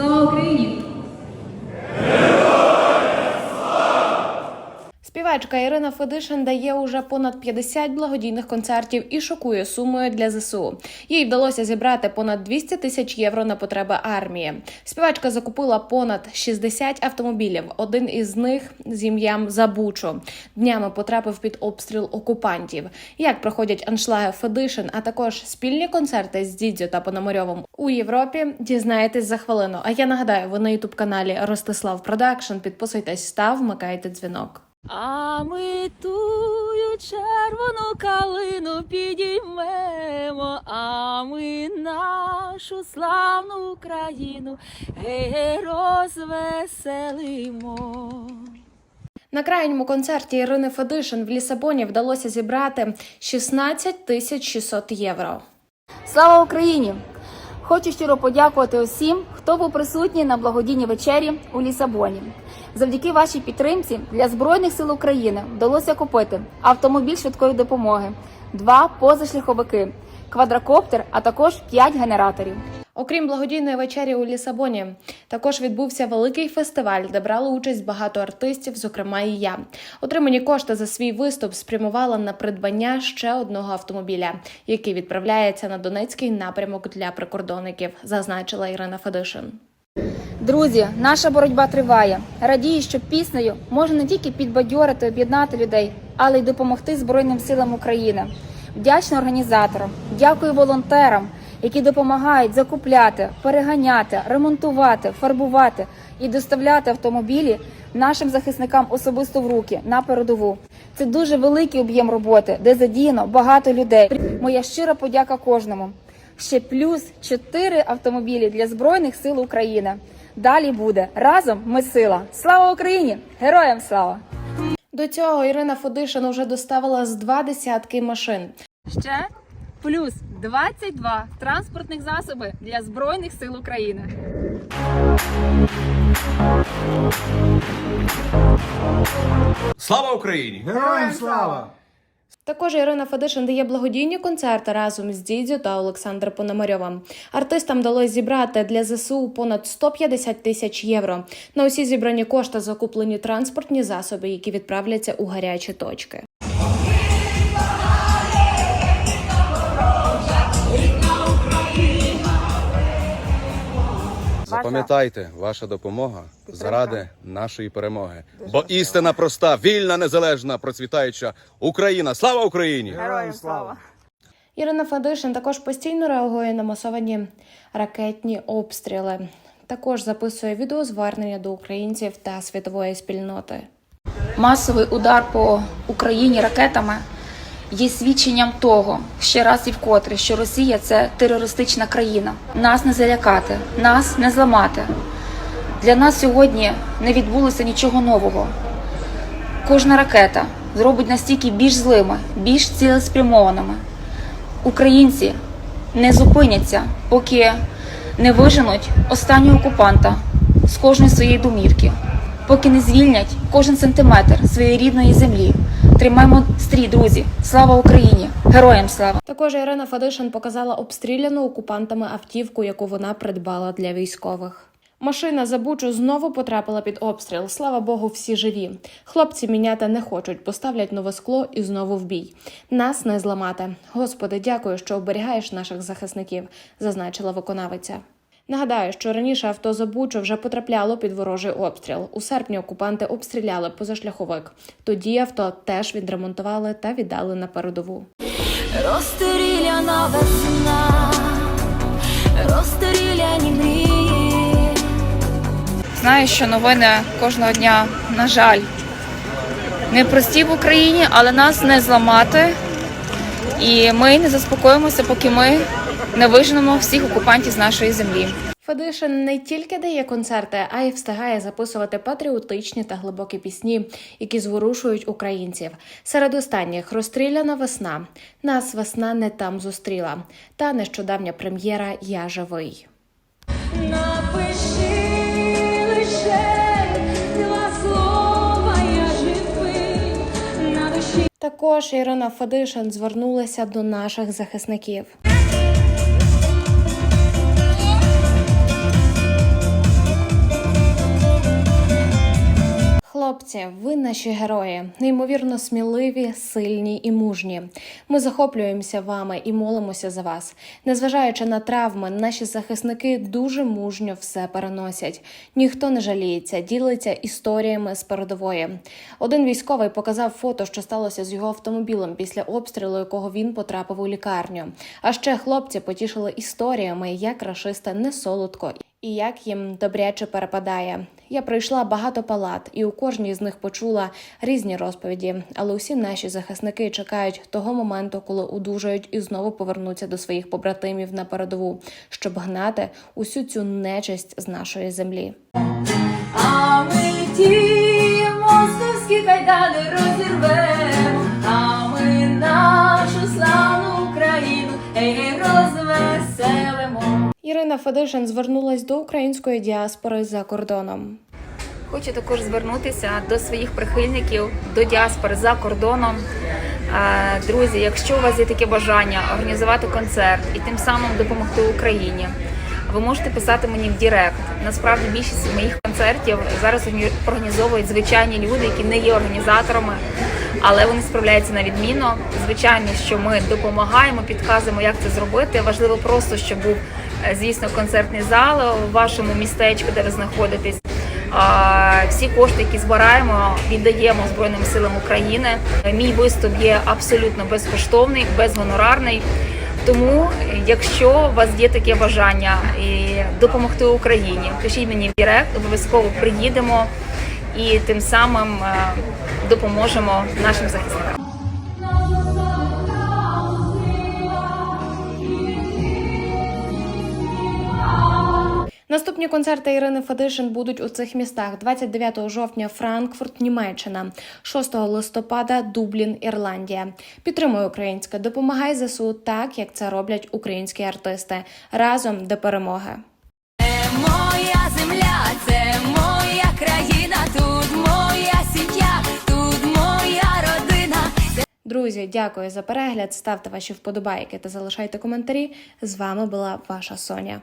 Слава Україні! Співачка Ірина Федишин дає уже понад 50 благодійних концертів і шокує сумою для ЗСУ. Їй вдалося зібрати понад 200 тисяч євро на потреби армії. Співачка закупила понад 60 автомобілів. Один із них з ім'ям Забучо днями потрапив під обстріл окупантів. Як проходять аншлаги Федишин, а також спільні концерти з Дідзю та Пономарьовим у Європі, дізнаєтесь за хвилину. А я нагадаю, ви на ютуб каналі Ростислав Продакшн. Підписуйтесь та вмикайте дзвінок. А ми тую червону калину підіймемо, а ми нашу славну Україну розвеселимо. На крайньому концерті Ірини Федишин в Лісабоні вдалося зібрати 16 тисяч 600 євро. Слава Україні! Хочу щиро подякувати усім, хто був присутній на благодійній вечері у Лісабоні. Завдяки вашій підтримці для Збройних сил України вдалося купити автомобіль швидкої допомоги, два позашляховики, квадрокоптер, а також п'ять генераторів. Окрім благодійної вечері у Лісабоні, також відбувся великий фестиваль, де брали участь багато артистів, зокрема і я. Отримані кошти за свій виступ спрямувала на придбання ще одного автомобіля, який відправляється на Донецький напрямок для прикордонників, зазначила Ірина Федишин. Друзі, наша боротьба триває. Радію, що піснею можна не тільки підбадьорити, об'єднати людей, але й допомогти Збройним силам України. Вдячна організаторам, дякую волонтерам, які допомагають закупляти, переганяти, ремонтувати, фарбувати і доставляти автомобілі нашим захисникам особисто в руки на передову. Це дуже великий об'єм роботи, де задіяно багато людей. Моя щира подяка кожному. Ще плюс 4 автомобілі для Збройних сил України. Далі буде разом ми сила. Слава Україні! Героям слава! До цього Ірина Федишин уже доставила з два десятки машин. Ще плюс 22 транспортних засоби для Збройних сил України. Слава Україні! Героям слава! Також Ірина Федишин дає благодійні концерти разом з Дідзю та Олександром Пономарьовим. Артистам вдалося зібрати для ЗСУ понад 150 тисяч євро. На усі зібрані кошти закуплені транспортні засоби, які відправляться у гарячі точки. Запам'ятайте, ваша допомога заради нашої перемоги. Бо істина проста, вільна, незалежна, процвітаюча Україна. Слава Україні! Героям слава! Ірина Федишин також постійно реагує на масовані ракетні обстріли. Також записує відеозвернення до українців та світової спільноти. Масовий удар по Україні ракетами є свідченням того, ще раз і вкотре, що Росія це терористична країна. Нас не залякати, нас не зламати. Для нас сьогодні не відбулося нічого нового. Кожна ракета зробить настільки більш злими, більш цілеспрямованими. Українці не зупиняться, поки не виженуть останнього окупанта з кожної своєї домівки, поки не звільнять кожен сантиметр своєї рідної землі. Тримаємо стрій, друзі! Слава Україні! Героям слава! Також Ірина Федишин показала обстріляну окупантами автівку, яку вона придбала для військових. Машина за Бучу знову потрапила під обстріл. Слава Богу, всі живі. Хлопці міняти не хочуть, поставлять нове скло і знову в бій. Нас не зламати. Господи, дякую, що оберігаєш наших захисників, зазначила виконавиця. Нагадаю, що раніше авто за Бучу вже потрапляло під ворожий обстріл. У серпні окупанти обстріляли позашляховик. Тоді авто теж відремонтували та віддали на передову. Розстріляна весна, розстріляні мрії. Знаю, що новини кожного дня, на жаль, непрості в Україні, але нас не зламати. І ми не заспокоїмося, поки ми не виженемо всіх окупантів з нашої землі. Федишин не тільки дає концерти, а й встигає записувати патріотичні та глибокі пісні, які зворушують українців. Серед останніх розстріляна весна. Нас весна не там зустріла. Та нещодавня прем'єра Я живий. Напиши лише два слова, я живий на душі. Також Ірина Федишин звернулася до наших захисників. Хлопці, ви наші герої, неймовірно сміливі, сильні і мужні. Ми захоплюємося вами і молимося за вас. Незважаючи на травми, наші захисники дуже мужньо все переносять. Ніхто не жаліється, ділиться історіями з передової. Один військовий показав фото, що сталося з його автомобілем після обстрілу, якого він потрапив у лікарню. А ще хлопці потішили історіями, як рашисти не солодко і як їм добряче перепадає. Я пройшла багато палат, і у кожній з них почула різні розповіді. Але усі наші захисники чекають того моменту, коли удужають і знову повернуться до своїх побратимів на передову, щоб гнати усю цю нечисть з нашої землі. А ми Ірина Федишин звернулась до української діаспори за кордоном. Хочу також звернутися до своїх прихильників, до діаспори за кордоном. Друзі, якщо у вас є таке бажання організувати концерт і тим самим допомогти Україні, ви можете писати мені в Дірект. Насправді більшість моїх концертів зараз організовують звичайні люди, які не є організаторами, але вони справляються на відмінно. Звичайно, що ми допомагаємо, підказуємо, як це зробити. Важливо просто, щоб був, звісно, концертний зал у вашому містечку, де ви знаходитесь. Всі кошти, які збираємо, віддаємо Збройним силам України. Мій виступ є абсолютно безкоштовний, безгонорарний. Тому, якщо у вас є таке бажання і допомогти Україні, пишіть мені в Директ, обов'язково приїдемо і тим самим е, допоможемо нашим захисникам. Наступні концерти Ірини Федишин будуть у цих містах 29 жовтня Франкфурт, Німеччина, 6 листопада Дублін, Ірландія. Підтримуй українське, допомагай ЗСУ так, як це роблять українські артисти. Разом до перемоги. Це моя земля, це моя країна, тут моя сім'я, тут моя родина. Друзі, дякую за перегляд. Ставте ваші вподобайки та залишайте коментарі. З вами була ваша Соня.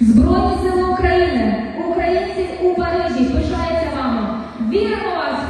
Збройні сили України, українці у Парижі пишається вами. Віримо вас!